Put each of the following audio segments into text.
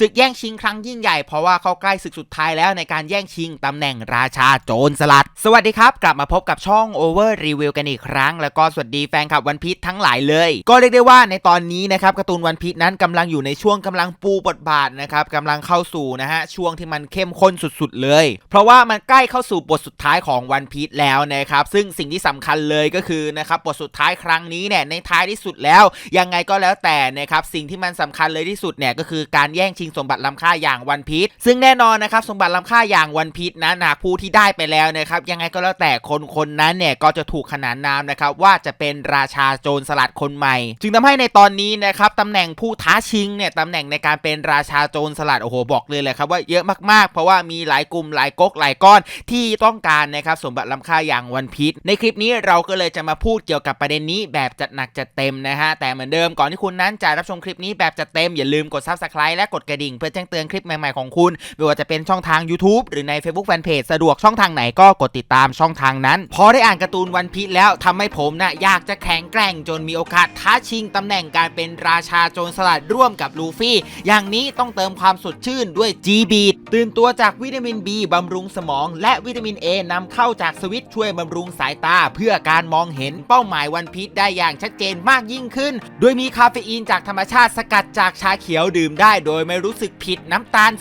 ศึกแย่งชิงครั้งยิ่งใหญ่เพราะว่าเขาใกล้ศึกสุดท้ายแล้วในการแย่งชิงตำแหน่งราชาโจรสลัด สวัสดีครับ กลับมาพบกับช่อง Over Review กันอีกครั้ง แล้วก็สวัสดีแฟนคลับวันพีชทั้งหลายเลย ก็เรียกได้ว่าในตอนนี้นะครับการ์ตูนวันพีชนั้นกำลังอยู่ในช่วงกำลังปูบทบาทนะครับกำลังเข้าสู่นะฮะช่วงที่มันเข้มข้นสุดๆเลย เพราะว่ามันใกล้เข้าสู่บทสุดท้ายของวันพีชแล้วนะครับซึ่งสิ่งที่สำคัญเลยก็คือนะครับบทสุดท้ายครั้งนี้เนี่ยในท้ายที่สุดแล้ว ยังไงก็แล้วแต่นะครับสิ่งที่มันสำคัญเลยที่สุดเนี่ยก็คือการแย่งชิงสมบัติล้ำค่าอย่างวันพีชซึ่งแน่นอนนะครับสมบัติล้ำค่าอย่างวันพีชนั้นหากผู้ที่ได้ไปแล้วนะครับยังไงก็แล้วแต่คนคนนั้นเนี่ยก็จะถูกขนานนามนะครับว่าจะเป็นราชาโจรสลัดคนใหม่ จึงทำให้ในตอนนี้นะครับตำแหน่งผู้ท้าชิงเนี่ยตำแหน่งในการเป็นราชาโจรสลัดโอ้โหบอกเลยเลยครับว่าเยอะมากๆ เพราะว่ามีหลายกลุ่มหลายก๊กหลายก้อนที่ต้องการนะครับสมบัติล้ำค่าอย่างวันพีชในคลิปนี้เราก็เลยจะมาพูดเกี่ยวกับประเด็นนี้แบบจัดหนักจัดเต็มนะฮะแต่เหมือนเดิมก่อนที่คุณนั้นจะรับชมคลิปนี้แบบจัดเต็มอย่าลืมกด subscribe และกดกระดิ่งเพื่อแจ้งเตือนคลิปใหม่ๆของคุณไม่ว่าจะเป็นช่องทาง YouTube หรือใน Facebook Fanpage สะดวกช่องทางไหนก็กดติดตามช่องทางนั้น พอได้อ่านการ์ตูนวันพีชแล้วทำให้ผมนะอยากจะแข็งแกร่งจนมีโอกาสท้าชิงตำแหน่งการเป็นราชาโจรสลัดร่วมกับลูฟี่ อย่างนี้ต้องเติมความสดชื่นด้วย G b e a t ตื่นตัวจากวิตามิน B บำรุงสมอง และวิตามิน A นำเข้าจากสวิตช่วยบำรุงสายตา เพื่อการมองเห็นเป้าหมายวันพีชได้อย่างชัดเจนมากยิ่งขึ้น โดยมีคาเฟอีนจากธรรมชาติสกัดจากชาเขียวดื่มได้โดยไม่รู้สึกผิดน้ำตาล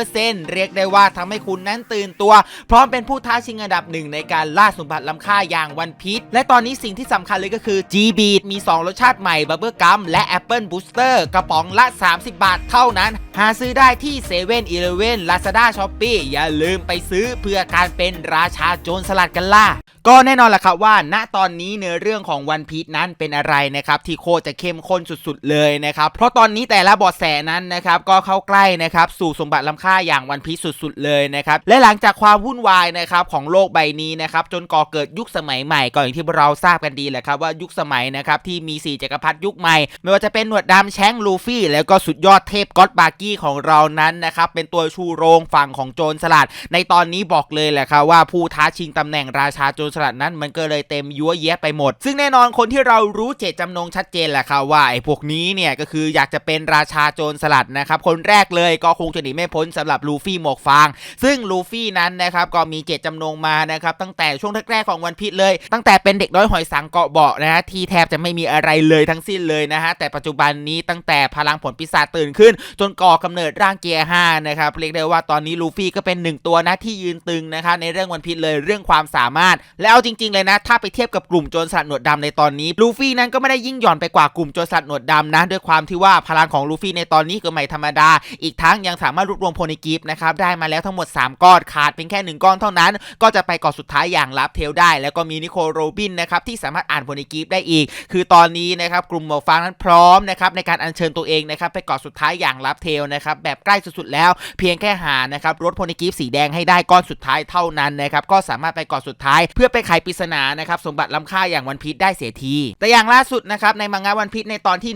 0%เรียกได้ว่าทำให้คุณนั้นตื่นตัว พร้อมเป็นผู้ท้าชิงอันดับหนึ่งในการล่าสมบัติล้ำค่าอย่างวันพีชและตอนนี้สิ่งที่สำคัญเลยก็คือ G b e a t มี 2 รสชาติใหม่บับเบิลกัมและ Apple Booster กระป๋องละ 30 บาทเท่านั้น หาซื้อได้ที่7 e เ e ่ e อ e ลาซาด้าช้อปปี้อย่าลืมไปซื้อเพื่อการเป็นราชาโจรสลัดกันล่ะ ก็แน่นอนแหละครับว่า ณตอนนี้เนื้อเรื่องของวันพีชนั้นเป็นอะไรนะครับที่โคจะเข้มข้นสุดๆเลยนะครับเพราะตอนนี้แต่ละบอดแสนั้นนะครับก็เข้าใกล้นะครับสู่สมบัติล้ำค่าอย่างวันพีชสุดๆเลยนะครับและหลังจากความวุ่นวายนะครับของโลกใบนี้นะครับจนก่อเกิดยุคสมัยใหม่ก็อย่างที่เราทราบกันดีแหละครับว่ายุคสมัยนะครับที่มีสี่จักรพรรดิยุคใหม่ ไม่ว่าจะเป็นหนวดดำแช้งลูฟี่ แล้วก็สุดยอดเทพก็อดบาร์กี้ของเรานั้นนะครับเป็นตัวชูโรงฝั่งของโจรสลัด ในตอนนี้บอกเลยแหละครับว่าผู้ท้าชิงตำแหน่งราชาโจรสลัดนั้นมันก็เลยเต็มยั่วแยะไปหมด ซึ่งแน่นอนคนที่เรารู้เจตจำนงชัดเจนแหละครับว่าไอ้พวกนี้เนี่ยก็คืออยากจะเป็นราชาโจรสลัดนะครับคนแรกเลยก็คงจะหนีไม่พ้นสำหรับลูฟี่หมวกฟาง ซึ่งลูฟี่นั้นนะครับก็มีเจตจำนงมานะครับตั้งแต่ช่วงแรกๆของวันพีชเลย ตั้งแต่เป็นเด็กน้อยหอยสังเกาะเบาะนะฮะที่แทบจะไม่มีอะไรเลยทั้งสิ้นเลยนะฮะแต่ปัจจุบันนี้ตั้งแต่พลังผลปีศาจตื่นขึ้น จนก่อกำเนิดร่างเกียร์5นะครับเรียกได้ว่าตอนนี้ลูฟี่ก็เป็นหนึ่งตัวนะที่ยืนตึงนะครับในเรื่องวันพีชเลยเรื่องความสามารถแล้วเอาจริง ๆเลยนะ ถ้าไปเทียบกับกลุ่มโจรสลัดหนวดดำในตอนนี้ลูฟี่นั้นก็ไม่ได้ยิ่งหย่อนไปกว่ากลุ่มโจรสลัดหนวดดำนะด้วยความที่ว่าพลังของลูฟี่ในตอนนี้ก็ไม่ธรรมดา อีกทั้งยังสามารถรวบรวมโพนิกิฟนะครับได้มาแล้วทั้งหมด 3ก้อนขาดเพียงแค่ 1ก้อนเท่านั้น ก็จะไปก่อนสุดท้ายอย่างลับเทลได้ แล้วก็มีนิโคลโรบินนะครับที่สามารถอ่านโพนิกิฟได้อีก คือตอนนี้นะครับกลุ่มหมวกฟางนั้นพร้อมนะครับในการอัญเชิญตัวเองนะครับไปก่อนสุดท้ายอย่างลับเทลนะครับแบบใกล้สุดๆแล้ว เพียงแค่หานะครับรถโพนิกิฟสีแดงให้ได้ก้อนสุดท้ายเท่านั้นนะครับก็สามารถไปกอนสุดท้ายเพื่อไปไขปริศนานะครับสมบัติล้ำค่าอย่างวันพีชได้เสียที แต่อย่างล่าสุดนะครับในมังงะวันพีชในตอนที่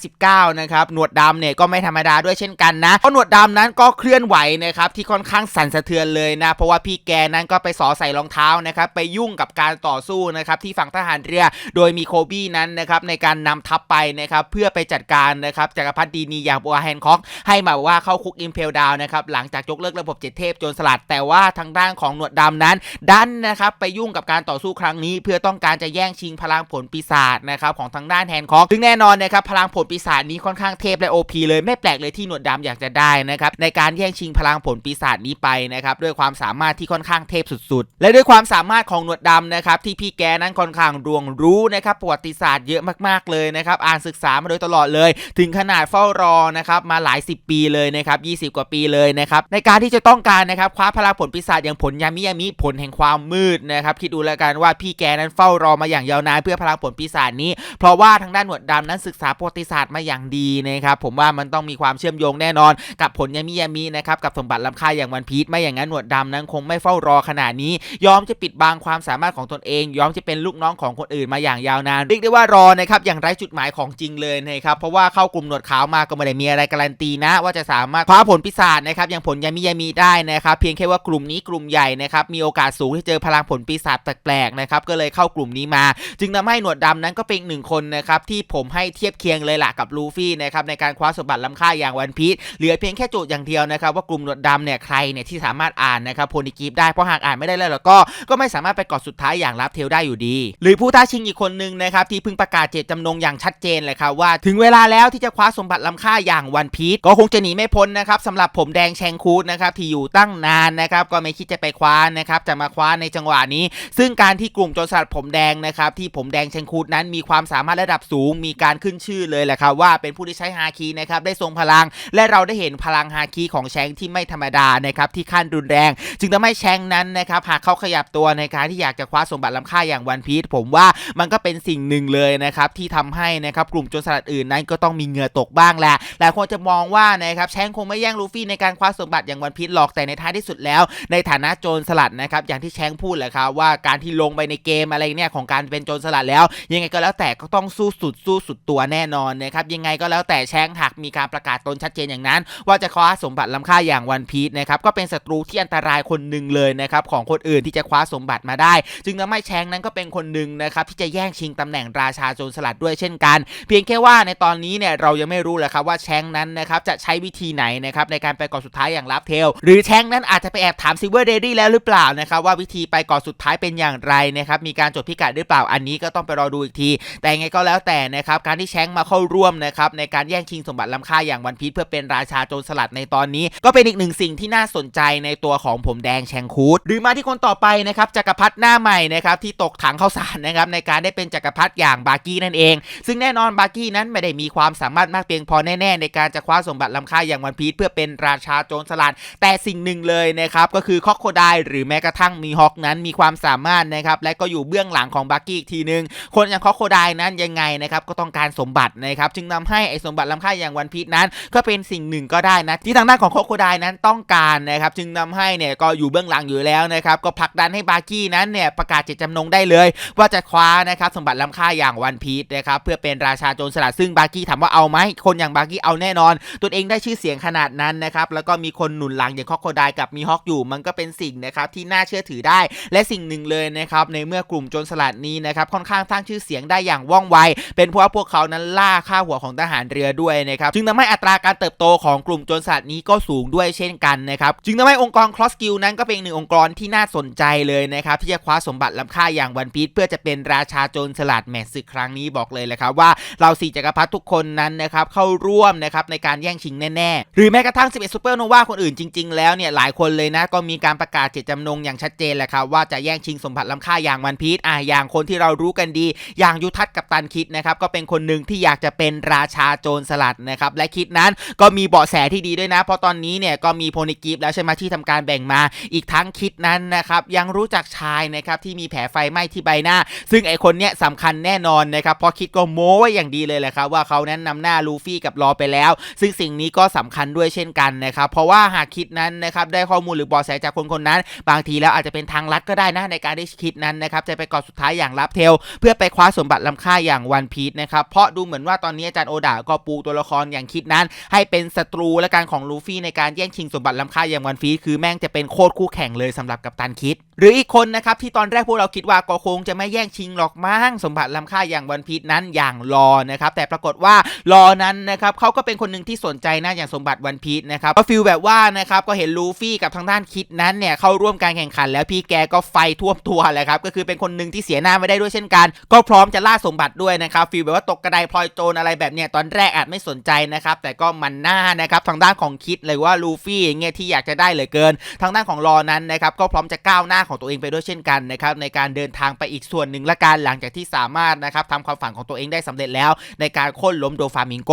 1059 นะครับหนวดดำเนี่ยก็ไม่ธรรมดาด้วยเช่นกันนะเพราะหนวดดำนั้นก็เคลื่อนไหวนะครับที่ค่อนข้างสั่นสะเทือนเลยนะ เพราะว่าพี่แกนั้นก็ไปสอใส่รองเท้านะครับไปยุ่งกับการต่อสู้นะครับที่ฝั่งทหารเรือ โดยมีโคบี้นั้นนะครับในการนำทัพไปนะครับเพื่อไปจัดการนะครับจักรพรรดินีอย่างบัวแฮนคอกให้มาว่าเข้าคุกอิมเพลดาวนะครับหลังจากยกเลิกระบบเจ็ดเทพโจรสลัด แต่ว่าทางด้านของหนวดดำนั้นดันนะครับไปยุ่งกับการต่อสู้ครั้งนี้ เพื่อต้องการจะแย่งชิงพลังผลปีศาจนะครับของทางด้านแฮนค็อกซึ่งแน่นอนนะครับพลังผลปีศาจนี้ค่อนข้างเทพและโอพีเลยไม่แปลกเลยที่หนวดดำอยากจะได้นะครับในการแย่งชิงพลังผลปีศาจนี้ไปนะครับด้วยความสามารถที่ค่อนข้างเทพสุดๆ และด้วยความสามารถของหนวดดำนะครับที่พี่แกนั้นค่อนข้างรวงรู้นะครับประวัติศาสตร์เยอะมากๆเลยนะครับอ่านศึกษามาโดยตลอดเลย ถึงขนาดเฝ้ารอนะครับมาหลาย 10 ปีเลยนะครับ20 กว่าปีเลยนะครับในการที่จะต้องการนะครับคว้าพลังผลปีศาจอย่างผลยามิยามิผลแห่งความมืดนะครับคิดดูแล้วกันว่าพี่แกนั้นเฝ้ารอมาอย่างยาวนานเพื่อพลังผลปีศาจนี้ เพราะว่าทางด้านหนวดดำนั้นศึกษาประวัติศาสตร์มาอย่างดีนะครับผมว่ามันต้องมีความเชื่อมโยงแน่นอน กับผลยามิยามินะครับกับสมบัติล้ำค่าอย่างวันพีชไม่อย่างนั้นหนวดดำนั้นคงไม่เฝ้ารอขนาดนี้ ยอมจะปิดบังความสามารถของตนเอง ยอมจะเป็นลูกน้องของคนอื่นมาอย่างยาวนานเรียกได้ว่ารอนะครับอย่างไร้จุดหมายของจริงเลยนะครับเพราะว่าเข้ากลุ่มหนวดขาวมาก็ไม่ได้มีอะไรการันตีนะ ว่าจะสามารถคว้าผลปีศาจนะครับอย่างผลยามิยามิได้นะครับเพียงแค่ว่ากลุ่มนี้กลุ่มใหญ่นะครับมีโอกาสสูงที่เจอพลังผลปีศาสตร์แปลกๆนะครับก็เลยเข้ากลุ่มนี้มา จึงทำให้หนวดดำนั้นก็เป็นหนึ่งคนนะครับที่ผมให้เทียบเคียงเลยล่ะกับลูฟี่นะครับในการคว้าสมบัติล้ำค่าอย่างวันพีชเหลือเพียงแค่โจทย์อย่างเดียวนะครับว่ากลุ่มหนวดดำเนี่ยใครเนี่ยที่สามารถอ่านนะครับโพนิกิฟได้เพราะหากอ่านไม่ได้แล้วก็ก็ไม่สามารถไปเกาะสุดท้ายอย่างรับเทลได้อยู่ดี หรือผู้ท้าชิงอีกคนนึงนะครับที่เพิ่งประกาศเจตจำนงอย่างชัดเจนเลยครับว่าถึงเวลาแล้วที่จะคว้าสมบัติล้ำค่าอย่างวันพีชก็คงจะหนีไม่พ้นนะครับสำหรับผมแดงแชงคูดนะครับที่อยู่ตั้งนานนะครับก็ไม่คิดจะไปคว้านะครับจะมาคว้าในจังหวะนี้ซึ่งการที่กลุ่มโจรสลัดผมแดงนะครับที่ผมแดงเชงคูดนั้นมีความสามารถระดับสูง มีการขึ้นชื่อเลยแหละครับว่าเป็นผู้ที่ใช้ฮาคีนะครับได้ทรงพลัง และเราได้เห็นพลังฮาคีของแชงที่ไม่ธรรมดานะครับที่ขั้นรุนแรง จึงทำให้แชงนั้นนะครับหากเขาขยับตัวในการที่อยากจะคว้าสมบัติล้ำค่าอย่างวันพีชผมว่ามันก็เป็นสิ่งหนึ่งเลยนะครับที่ทำให้นะครับกลุ่มโจรสลัดอื่นนั้นก็ต้องมีเหงื่อตกบ้างแหละหลายคนจะมองว่านะครับแชงคงไม่แย่งลูฟี่ในการคว้าสมบัติอย่างวันพีชหรอกแต่ในท้ายที่สุดแล้ว ในฐานะโจรสลัดนะครับอย่างที่แชงพูดแหละครับว่าการที่ลงไปในเกมอะไรเนี่ยของการเป็นโจรสลัดแล้ว ยังไงก็แล้วแต่ก็ต้องสู้สุดสู้สุดตัวแน่นอนนะครับยังไงก็แล้วแต่แชงหากมีการประกาศตนชัดเจนอย่างนั้น ว่าจะคว้าสมบัติล้ำค่าอย่างวันพีชนะครับก็เป็นศัตรูที่อันตรายคนหนึ่งเลยนะครับของคนอื่นที่จะคว้าสมบัติมาได้ จึงทำให้แชงนั้นก็เป็นคนหนึ่งนะครับที่จะแย่งชิงตำแหน่งราชาโจรสลัดด้วยเช่นกัน เพียงแค่ว่าในตอนนี้เนี่ยเรายังไม่รู้เลยครับว่าแชงนั้นนะครับจะใช้วิธีไหนนะครับในการไปก่อสุดท้ายอย่างลับเทลหรือแชงนั้นอาจจะไปแอบถามซิเวอร์เดดี้แล้วหรือเปล่านะครับว่าวิธีไปก่อสุดท้ายเป็นอย่างไรนะครับมีการจดพิกัดหรือเปล่าอันนี้ก็ต้องไปรอดูอีกที แต่ยังไงก็แล้วแต่นะครับการที่แชงมาเข้าร่วมนะครับในการแย่งชิงสมบัติล้ำค่าอย่างวันพีชเพื่อเป็นราชาโจรสลัดในตอนนี้ ก็เป็นอีกหนึ่งสิ่งที่น่าสนใจในตัวของผมแดงแชงคูดหรือมาที่คนต่อไปนะครับจักรพรรดิหน้าใหม่นะครับที่ตกถังข้าวสารนะครับในการได้เป็นจักรพรรดิอย่างบาร์กี้นั่นเอง ซึ่งแน่นอนบาร์กี้นั้นไม่ได้มีความสามารถมากเพียงพอแน่ๆ ในการจะคว้าสมบัติล้ำค่าอย่างวันพีชเพื่อเป็นราชาโจรสลัดแต่สิ่งหนึ่งเลยนะครับก็คือคอกโคไดหรือแม้กระทั่งมีฮอกนั้นมีความสามารถนะครับและก็อยู่เบื้องหลังของบาร์กี้อีกทีนึง คนอย่างคอโคไดนั้นยังไงนะครับก็ต้องการสมบัตินะครับจึงนำให้ไอ้สมบัติล้ำค่าอย่างวันพีชนั้น ก็เป็นสิ่งหนึ่งก็ได้นะที่ทางด้านของคอโคไดนั้นต้องการนะครับจึงนำให้เนี่ยก็อยู่เบื้องหลังอยู่แล้วนะครับก็ผลักดันให้บาร์กี้นั้นเนี่ยประกาศเจตจำนงได้เลย ว่าจะคว้านะครับสมบัติล้ำค่าอย่างวันพีชนะครับเพื่อเป็นราชาโจรสลัดซึ่งบาร์กี้ถามว่าเอาไหมคนอย่างบาร์กี้เอาแน่นอน ตัวเองได้ชื่อเสียงขนาดนั้นนะครับแล้วก็มีคนหนุนหลังอย่างคอโคไดกับมีฮอกอยู่มันก็เป็นสิ่งนะครับที่น่าเชื่อถือได้ และสิ่งหนึ่งเลยนะครับในเมื่อกลุ่มโจรสลัดนี้นะครับค่อนข้างสร้างชื่อเสียงได้อย่างว่องไว เป็นเพราะว่าพวกเขานั้นล่าค่าหัวของทหารเรือด้วยนะครับจึงทำให้อัตราการเติบโตของกลุ่มโจรสลัดนี้ก็สูงด้วยเช่นกันนะครับจึงทำให้องค์กร Cross Skill นั้นก็เป็นหนึ่งองค์กรที่น่าสนใจเลยนะครับที่จะคว้าสมบัติล้ำค่าอย่างวันพีชเพื่อจะเป็นราชาโจรสลัดแมตช์ศึกครั้งนี้บอกเลยแหละครับว่าเราสี่จักรพรรดิทุกคนนั้นนะครับเข้าร่วมนะครับในการแย่งชิงแน่ๆ หรือแม้กระทั่ง 11ซูเปอร์โนวาคนอื่นจริง ๆ แล้วเนี่ยหลายคนเลยนะก็มีการประกาศเจตจำนงอย่างชัดเจนแหละครับว่าจะแย่งชิงสมบัติล้ำค่าอย่างวันพีชอะอย่างคนที่เรารู้กันดี อย่างยุทัศน์กับตันคิดนะครับก็เป็นคนหนึ่งที่อยากจะเป็นราชาโจรสลัดนะครับและคิดนั้นก็มีเบาะแสที่ดีด้วยนะ เพราะตอนนี้เนี่ยก็มีโพนิกิฟแล้วใช่ไหมที่ทำการแบ่งมา อีกทั้งคิดนั้นนะครับยังรู้จักชายนะครับที่มีแผลไฟไหม้ที่ใบหน้า ซึ่งไอคนเนี้ยสำคัญแน่นอนนะครับเพราะคิดก็โม้ไว้อย่างดีเลยแหละครับว่าเขานั้นนำหน้าลูฟี่กับรอไปแล้ว ซึ่งสิ่งนี้ก็สำคัญด้วยเช่นกันนะครับเพราะว่าหากคิดนั้นนะครับได้ข้อมูลหรือเบาะแสจากคนคนนั้น บางทีแล้วอาจจะเป็นทางลัดก็ได้นะในในการที่คิดนั้นนะครับจะไปก่อนสุดท้ายอย่างลับเทล เพื่อไปคว้าสมบัติล้ำค่าอย่างวันพีชนะครับเพราะดูเหมือนว่าตอนนี้อาจารย์โอดาก็ปูตัวละครอย่างคิดนั้น ให้เป็นศัตรูและการของลูฟี่ในการแย่งชิงสมบัติล้ำค่าอย่างวันพีชคือแม่งจะเป็นโคตรคู่แข่งเลยสำหรับกัปตันคิด หรืออีกคนนะครับที่ตอนแรกพวกเราคิดว่าก็คงจะไม่แย่งชิงหรอกมั้งสมบัติล้ำค่าอย่างวันพีชนั้นอย่างรอนะครับแต่ปรากฏว่ารอนั้นนะครับเขาก็เป็นคนหนึ่งที่สนใจนะอย่างสมบัติวันพีชนะครับก็ฟีลแบบว่านะครับก็เห็นลูฟี่กับทางด้านคิดนั้นเนี่ยเข้าร่วมการแข่งขันแล้วพี่แกก็ไฟท่วมตัวแหละครับก็คือเป็นคนหนึ่งที่เสียหน้าไม่ได้ด้วยเช่นกัน ก็พร้อมจะล่าสมบัติด้วยนะครับฟีลแบบว่าตกกระไดพลอยโจรอะไรแบบเนี้ยตอนแรกอาจไม่สนใจนะครับแต่ก็มันหน้านะครับทางด้านของคิดเลยว่าลูฟี่อย่างเงี้ยที่อยากจะได้เหลือเกิน ทางด้านของรอนั้นนะครับก็พร้อมจะก้าวหน้าของตัวเองไปด้วยเช่นกันนะครับในการเดินทางไปอีกส่วนหนึ่งละกันหลังจากที่สามารถนะครับทำความฝันของตัวเองได้สำเร็จแล้ว ในการโค่นล้มโดฟามิงโก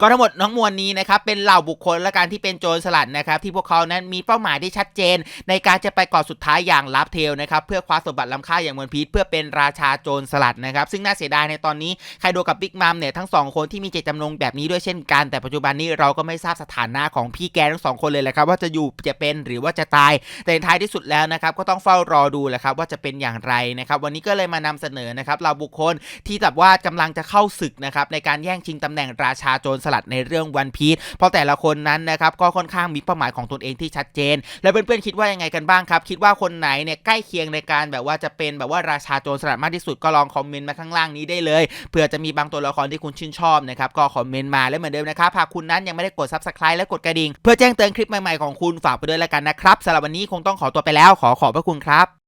ก็ทั้งหมดทั้งมวลนี้นะครับเป็นเหล่าบุคคลและการที่เป็นโจรสลัดนะครับที่พวกเขานั้นมีเป้าหมายที่ชัดเจน ในการจะไปก่อสุดท้ายอย่างลับเทลนะครับเพื่อคว้าสมบัติล้ำค่าอย่างวันพีชเพื่อเป็นราชาโจรสลัดนะครับซึ่งน่าเสียดายในตอนนี้ไคโดกับบิ๊กมัมเนี่ยทั้งสองคนที่มีเจตจำนงแบบนี้ด้วยเช่นกัน แต่ปัจจุบันนี้เราก็ไม่ทราบสถานะของพี่แกทั้งสองคนเลยแหละครับว่าจะอยู่จะเป็นหรือว่าจะตาย แต่ท้ายที่สุดแล้วนะครับก็ต้องเฝ้ารอดูแหละครับว่าจะเป็นอย่างไรนะครับวันนี้ก็เลยมานำเสนอนะครับเราบุคคลที่แบบว่ากำลังจะเข้าศึกนะครับในการแย่งชิงตำแหน่งราชาโจรสลัดในเรื่องวันพีชเพราะแต่ละคนนั้นนะครับก็ค่อนข้างมีเป้าหมายของตนเองที่ชัดเจน แล้วเพื่อนๆคิดว่ายังไงกันบ้างครับคิดว่าคนไหนเนี่ยใกล้เคียงในการแบบว่าจะเป็นแบบว่าราชาโจรสลัดมากที่สุดก็ลองคอมเมนต์มาข้างล่างนี้ได้เลยเผื่อจะมีบางตัวละครที่คุณชื่นชอบนะครับก็คอมเมนต์มาและเหมือนเดิมนะครับหากคุณนั้นยังไม่ได้กด subscribe และกดกระดิ่งเพื่อแจ้งเตือนคลิปใหม่ๆของคุณฝากไปด้วยแล้วกันนะครับสำหรับวันนี้คงต้องขอตัวไปแล้วขอขอบพระคุณครับ